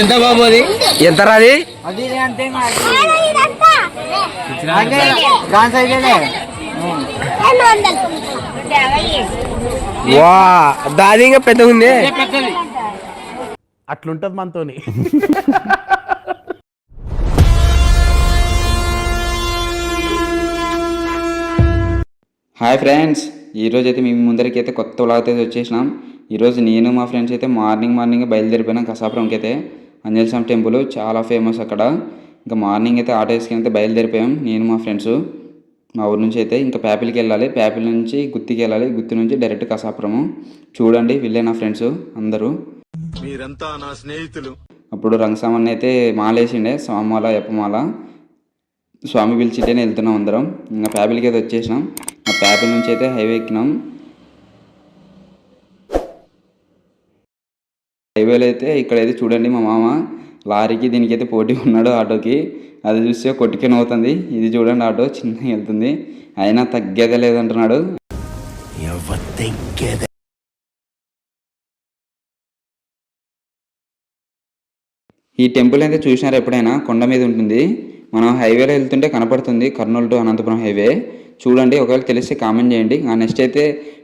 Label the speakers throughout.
Speaker 1: ఎంత బాబు అది?
Speaker 2: ఎంత రాది?
Speaker 3: అది అంతే దాని
Speaker 2: వా దాది ఇంకా పెద్దగా ఉంది?
Speaker 4: అట్లుంటది మనతోని.
Speaker 5: హాయ్ ఫ్రెండ్స్ ఈరోజు అయితే మేము ముందరికి అయితే కొత్త వ్లాగ్ అయితే వచ్చేసినాం. ఈరోజు నేను మా ఫ్రెండ్స్ అయితే మార్నింగ్ మార్నింగ్ బయలుదేరిపోయినాం కసాపురంకి అయితే. అంజలి స్వామి టెంపుల్ చాలా ఫేమస్ అక్కడ. ఇంకా మార్నింగ్ అయితే ఆటో వేసుకుని అయితే బయలుదేరిపోయాం నేను మా ఫ్రెండ్స్. మా ఊరు నుంచి అయితే ఇంకా ప్యాపిల్కి వెళ్ళాలి. ప్యాపిల్ నుంచి గుత్తికి వెళ్ళాలి. గుత్తి నుంచి డైరెక్ట్ కసాపురము. చూడండి వీళ్ళే నా ఫ్రెండ్స్ అందరూ.
Speaker 6: మీరంతా నా స్నేహితులు.
Speaker 5: అప్పుడు రంగసామన్న అయితే మాలేసిండే స్వామిమాల ఎప్పమాల స్వామి పిలిచిటేనే వెళ్తున్నాం అందరం. ఇంకా ప్యాపిల్కి అయితే వచ్చేసినాం. ఆ ప్యాపిల్ నుంచి అయితే హైవే ఎక్కినాం. హైవేలో అయితే ఇక్కడైతే చూడండి మా మామ. లారీకి దీనికైతే పోటీ ఉన్నాడు ఆటోకి. అది చూస్తే కొట్టుకొని అవుతుంది ఇది చూడండి ఆటో చిన్నగా వెళ్తుంది. అయినా తగ్గేదే లేదంటున్నాడు. ఈ టెంపుల్ అయితే చూసినారు ఎప్పుడైనా? కొండ మీద ఉంటుంది. మనం హైవేలో వెళ్తుంటే కనపడుతుంది కర్నూలు టు అనంతపురం హైవే. చూడండి ఒకవేళ తెలిస్తే కామెంట్ చేయండి. ఆ నెక్స్ట్ అయితే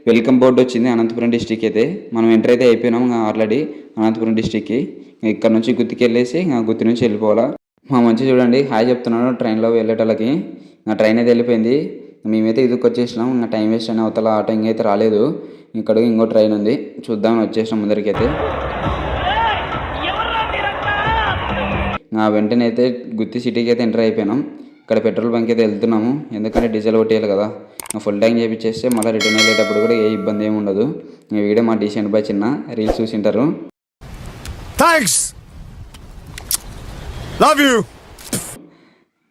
Speaker 5: వెల్కమ్ బోర్డు వచ్చింది అనంతపురం డిస్టిక్ అయితే. మనం ఎంటర్ అయితే అయిపోయినాం ఆల్రెడీ. అనంతపురం డిస్టిక్కి. ఇక్కడ నుంచి గుత్తికి వెళ్ళేసి గుత్తి నుంచి వెళ్ళిపోవాలా. మా మంచి చూడండి హాయ్ చెప్తున్నాను ట్రైన్లో వెళ్ళేటోళ్ళకి. నా ట్రైన్ అయితే వెళ్ళిపోయింది. మేమైతే ఇదికి వచ్చేసినాం. ఇంకా టైం వేస్ట్ అయిన అవతల ఆటో ఇంకైతే రాలేదు. ఇక్కడ ఇంకో ట్రైన్ ఉంది. చూద్దామని వచ్చేసినాం ముందరికైతే. నా వెంటనే అయితే గుత్తి సిటీకి అయితే ఎంటర్ అయిపోయినాం. ఇక్కడ పెట్రోల్ బంక్ అయితే వెళ్తున్నాము. ఎందుకంటే డీజిల్ కొట్టేయాలి కదా. ఫుల్ ట్యాంక్ చేయించేస్తే మళ్ళీ రిటర్న్ వెళ్ళేటప్పుడు కూడా ఏ ఇబ్బంది ఏమి ఉండదు. ఈ వీడియో మా డీసెంట్ బై చిన్న రీల్స్ చూసింటారు.
Speaker 6: థ్యాంక్స్ లవ్ యూ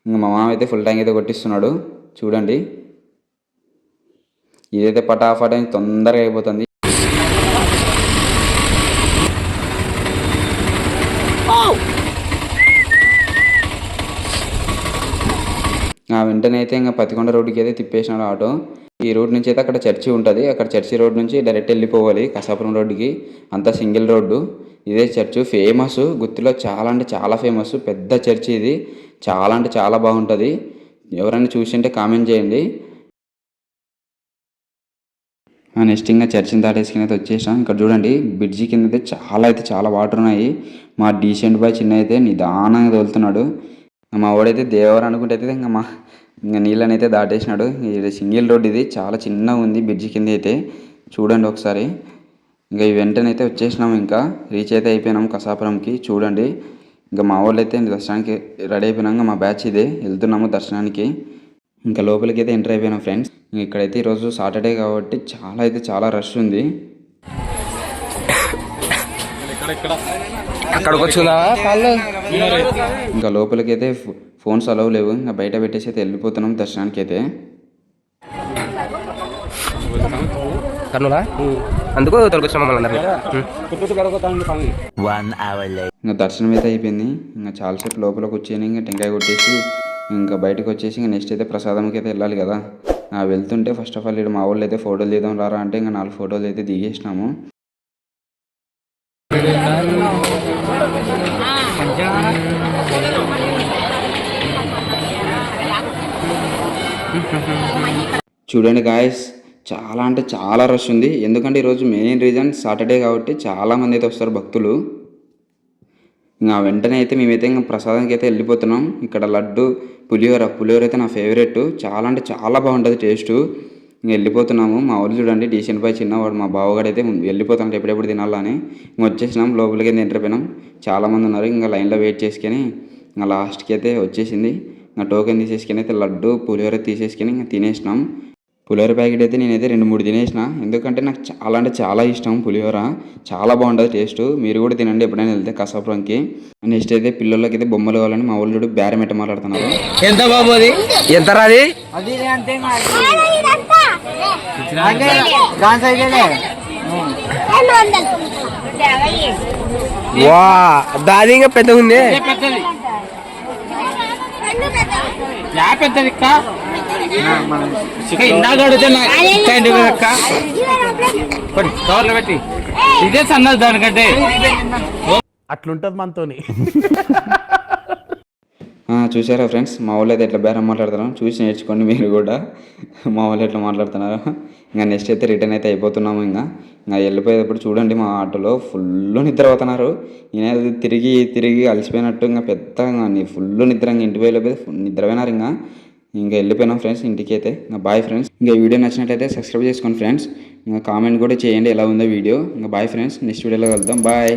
Speaker 5: ఇంకా మా మామ అయితే ఫుల్ ట్యాంక్ అయితే కొట్టిస్తున్నాడు. చూడండి. ఇదైతే పటాఫట తొందరగా అయిపోతుంది. ఆ వెంటనే అయితే ఇంకా పతికొండ రోడ్డుకి అయితే తిప్పేసినాడు ఆటో. ఈ రోడ్ నుంచి అయితే అక్కడ చర్చి ఉంటుంది. అక్కడ చర్చి రోడ్ నుంచి డైరెక్ట్ వెళ్ళిపోవాలి. కసాపురం రోడ్డుకి. అంతా సింగిల్ రోడ్డు. ఇదే చర్చ్ ఫేమస్ గుత్తిలో చాలా అంటే చాలా ఫేమస్ పెద్ద చర్చి ఇది. చాలా అంటే చాలా బాగుంటుంది. ఎవరైనా చూసింటే కామెంట్ చేయండి. నెక్స్ట్ ఇంకా చర్చిని దాటేసుకుని అయితే వచ్చేసాం. ఇక్కడ చూడండి బ్రిడ్జి కింద అయితే చాలా అయితే చాలా వాటర్ ఉన్నాయి. మా డీసెంట్ బాయ్ చిన్న అయితే నిదానంగా తోలుతున్నాడు. మా వాడైతే దేవర అనుకుంటే అయితే ఇంకా మా ఇంకా నీళ్ళని అయితే దాటేసినాడు. ఇది సింగిల్ రోడ్ ఇది. చాలా చిన్నగా ఉంది బ్రిడ్జి కింద అయితే చూడండి ఒకసారి. ఇంకా ఈ వెంటనే అయితే వచ్చేసినాం ఇంకా. రీచ్ అయితే అయిపోయినాం కసాపురంకి. చూడండి. ఇంకా మా వాళ్ళు అయితే దర్శనానికి రెడీ అయిపోయినాక మా బ్యాచ్ ఇదే. వెళ్తున్నాము దర్శనానికి. ఇంకా లోపలికి అయితే ఎంటర్ అయిపోయినాం ఫ్రెండ్స్ ఇక్కడైతే ఈరోజు సాటర్డే కాబట్టి చాలా అయితే చాలా రష్ ఉంది. ఇంకా లోపలికి అయితే ఫోన్స్ అలవ్ లేవు. ఇంకా బయట పెట్టేసి అయితే వెళ్ళిపోతున్నాం దర్శనానికి అయితే
Speaker 2: కర్నూలా అందుకు మమ్మల్ని అందరినీ.
Speaker 5: ఇంకా దర్శనం అయితే అయిపోయింది. ఇంకా చాలాసేపు లోపల కూర్చొని ఇంకా టెంకాయ కొట్టేసి ఇంకా బయటకు వచ్చేసి ఇంకా నెక్స్ట్ అయితే ప్రసాదంకి అయితే వెళ్ళాలి కదా. ఆ వెళ్తుంటే ఫస్ట్ ఆఫ్ ఆల్ ఇక్కడ మా వాళ్ళు అయితే ఫోటోలు తీద్దాం రారా అంటే ఇంకా నాలుగు ఫోటోలు అయితే దిగేసినాము. చూడండి గాయస్ చాలా అంటే చాలా రష్ ఉంది. ఎందుకంటే ఈరోజు మెయిన్ రీజన్ సాటర్డే కాబట్టి చాలా మంది అయితే వస్తారు భక్తులు. ఇంకా వెంటనే అయితే మేమైతే ఇంకా ప్రసాదానికి అయితే వెళ్ళిపోతున్నాం. ఇక్కడ లడ్డు పులిహోర పులిహోర అయితే నా ఫేవరెట్ చాలా అంటే చాలా బాగుంటుంది టేస్ట్ ఇంక వెళ్ళిపోతున్నాము. మా ఊరు చూడండి డీసెంట్ పై చిన్నవాడు మా బావగాడు అయితే వెళ్ళిపోతాం ఎప్పుడెప్పుడు తినాలని ఇంక వచ్చేసినాం లోపలికి అయితే ఎంటర్ చాలామంది ఉన్నారు. ఇంకా లైన్లో వెయిట్ చేసుకొని ఇంకా లాస్ట్కి అయితే వచ్చేసింది. ఇంకా టోకెన్ తీసేసుకొని అయితే లడ్డు పులిహోర తీసేసుకొని ఇంకా తినేసినాం. పులిహోర ప్యాకెట్ అయితే నేనైతే రెండు మూడు తినేసిన. ఎందుకంటే నాకు చాలా అంటే చాలా ఇష్టం పులిహోర. చాలా బాగుంటుంది టేస్ట్. మీరు కూడా తినండి ఎప్పుడైనా వెళ్తే కసాపురంకి. నెక్స్ట్ అయితే పిల్లలకి అయితే బొమ్మలు కావాలని మా వాళ్ళు చూడు బేరం ఎట్ట మాట్లాడుతున్నారు.
Speaker 1: ఎంత బాబు అది?
Speaker 2: ఎంత రాది వా దాది ఇంకా పెద్దగా ఉంది
Speaker 1: పెద్దది. ఇందాక అడిగితే నాకు ఇంకా ఎందుకు అక్క కొన్ని కవర్లో పెట్టి. ఇదే సన్నది దానికంటే.
Speaker 4: అట్లుంటది మనతోని.
Speaker 5: ఆ, చూసారా ఫ్రెండ్స్? మా వాళ్ళు అయితే ఎట్లా బేరం మాట్లాడతారో? చూసి నేర్చుకోండి మీరు కూడా. మా వాళ్ళు ఎట్లా మాట్లాడుతున్నారు? ఇంకా నెక్స్ట్ అయితే రిటర్న్ అయితే అయిపోతున్నాము ఇంకా. ఇంకా వెళ్ళిపోయేటప్పుడు చూడండి మా ఆటోలో ఫుల్ నిద్ర అవుతున్నారు ఏదో తిరిగి తిరిగి అలసిపోయినట్టు ఇంకా పెద్ద ఫుల్ నిద్ర ఇంకా ఇంటికి వెళ్ళిపోయి నిద్రపోయినారు ఇంకా. ఇంకా వెళ్ళిపోయినాం ఫ్రెండ్స్ ఇంటికి అయితే ఇంకా బాయ్ ఫ్రెండ్స్. ఇంకా వీడియో నచ్చినట్లయితే సబ్స్క్రైబ్ చేసుకోండి ఫ్రెండ్స్. ఇంకా కామెంట్ కూడా చేయండి ఎలా ఉందో వీడియో. ఇంకా బాయ్ ఫ్రెండ్స్. నెక్స్ట్ వీడియోలో కలుద్దాం. బాయ్.